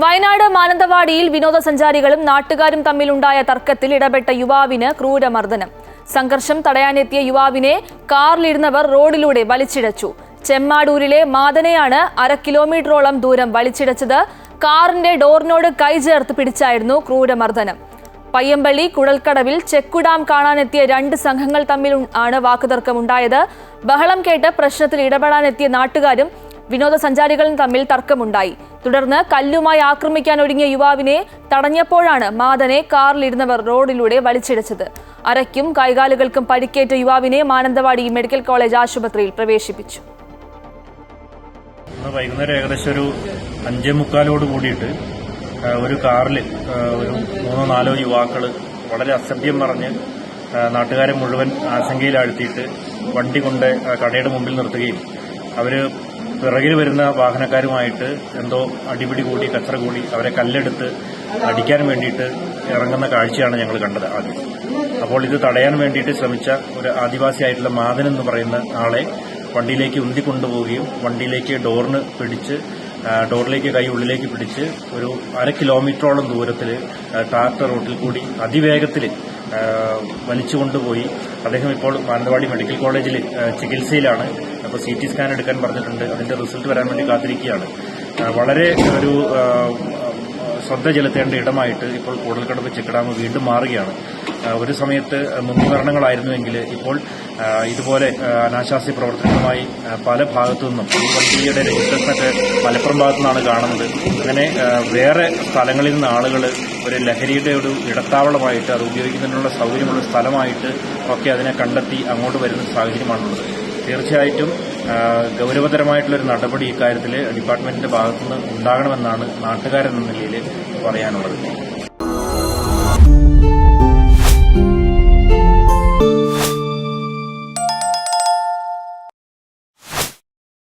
വയനാട് മാനന്തവാടിയിൽ വിനോദസഞ്ചാരികളും നാട്ടുകാരും തമ്മിലുണ്ടായ തർക്കത്തിൽ ഇടപെട്ട യുവാവിന് ക്രൂരമർദ്ദനം. സംഘർഷം തടയാനെത്തിയ യുവാവിനെ കാറിലിരുന്നവർ റോഡിലൂടെ വലിച്ചിഴച്ചു. ചെമ്മാടൂരിലെ മാതനെയാണ് അര കിലോമീറ്ററോളം ദൂരം വലിച്ചിഴച്ചത്. കാറിന്റെ ഡോറിനോട് കൈ ചേർത്ത് പിടിച്ചായിരുന്നു ക്രൂരമർദ്ദനം. പയ്യമ്പള്ളി കുഴൽക്കടവിൽ ചെക്കുഡാം കാണാനെത്തിയ രണ്ട് സംഘങ്ങൾ തമ്മിൽ ആണ് വാക്കുതർക്കമുണ്ടായത്. ബഹളം കേട്ട് പ്രശ്നത്തിൽ ഇടപെടാനെത്തിയ നാട്ടുകാരും വിനോദസഞ്ചാരികളും തമ്മിൽ തർക്കമുണ്ടായി. തുടർന്ന് കല്ലുമായി ആക്രമിക്കാൻ ഒരുങ്ങിയ യുവാവിനെ തടഞ്ഞപ്പോഴാണ് മാതനെ കാറിലിരുന്നവർ റോഡിലൂടെ വലിച്ചിഴച്ചത്. അരയ്ക്കും കൈകാലുകൾക്കും പരിക്കേറ്റ യുവാവിനെ മാനന്തവാടി മെഡിക്കൽ കോളേജ് ആശുപത്രിയിൽ പ്രവേശിപ്പിച്ചു. വൈകുന്നേരം ഏകദേശം ഒരു അഞ്ചേ മുക്കാലോട് കൂടിയിട്ട് ഒരു കാറിൽ ഒരു മൂന്നോ നാലോ യുവാക്കൾ വളരെ അസഭ്യം പറഞ്ഞ് നാട്ടുകാരെ മുഴുവൻ ആശങ്കയിലാഴ്ത്തിയിട്ട് വണ്ടി കൊണ്ട് കടയുടെ മുമ്പിൽ നിർത്തുകയും അവർ പിറകിൽ വരുന്ന വാഹനക്കാരുമായിട്ട് എന്തോ അടിപിടി കൂടി കച്ചറ കൂടി അവരെ കല്ലെടുത്ത് അടിക്കാൻ വേണ്ടിയിട്ട് ഇറങ്ങുന്ന കാഴ്ചയാണ് ഞങ്ങൾ കണ്ടത് ആദ്യം. അപ്പോൾ ഇത് തടയാൻ വേണ്ടിയിട്ട് ശ്രമിച്ച ഒരു ആദിവാസിയായിട്ടുള്ള മാതൻ എന്ന് പറയുന്ന ആളെ വണ്ടിയിലേക്ക് ഉന്തി കൊണ്ടുപോവുകയും വണ്ടിയിലേക്ക് ഡോറിന് പിടിച്ച് ഡോറിലേക്ക് കൈ ഉള്ളിലേക്ക് പിടിച്ച് ഒരു അര കിലോമീറ്ററോളം ദൂരത്തിൽ ട്രാക്ടർ റോട്ടിൽ കൂടി അതിവേഗത്തിൽ വലിച്ചു കൊണ്ടുപോയി. അദ്ദേഹം ഇപ്പോൾ മാനന്തവാടി മെഡിക്കൽ കോളേജിൽ ചികിത്സയിലാണ്. അപ്പോൾ സി ടി സ്കാൻ എടുക്കാൻ പറഞ്ഞിട്ടുണ്ട്. അതിന്റെ റിസൾട്ട് വരാൻ വേണ്ടി കാത്തിരിക്കുകയാണ്. വളരെ ഒരു ശ്രദ്ധ ചെലുത്തേണ്ട ഇടമായിട്ട് ഇപ്പോൾ കൂടൽക്കടവ് ചെക്ക് ഡാം വീണ്ടും മാറുകയാണ്. ഒരു സമയത്ത് മുൻഭരണങ്ങളായിരുന്നുവെങ്കിൽ ഇപ്പോൾ ഇതുപോലെ അനാശാസ്യ പ്രവർത്തനങ്ങളുമായി പല ഭാഗത്തു നിന്നും ഈ വണ്ടിയുടെ രജിസ്ട്രേഷനൊക്കെ മലപ്പുറം ഭാഗത്തു നിന്നാണ് കാണുന്നത്. അങ്ങനെ വേറെ സ്ഥലങ്ങളിൽ നിന്ന് ആളുകൾ ഒരു ലഹരിയുടെ ഒരു ഇടത്താവളമായിട്ട് അത് ഉപയോഗിക്കുന്നതിനുള്ള സൗകര്യമുള്ള സ്ഥലമായിട്ട് ഒക്കെ അതിനെ കണ്ടെത്തി അങ്ങോട്ട് വരുന്ന സാഹചര്യമാണുള്ളത്. തീർച്ചയായിട്ടും ഗൗരവതരമായിട്ടുള്ളൊരു നടപടി ഇക്കാര്യത്തിൽ ഡിപ്പാർട്ട്മെന്റിന്റെ ഭാഗത്തുനിന്ന് ഉണ്ടാകണമെന്നാണ് നാട്ടുകാരെന്ന നിലയിൽ പറയാനുള്ളത്.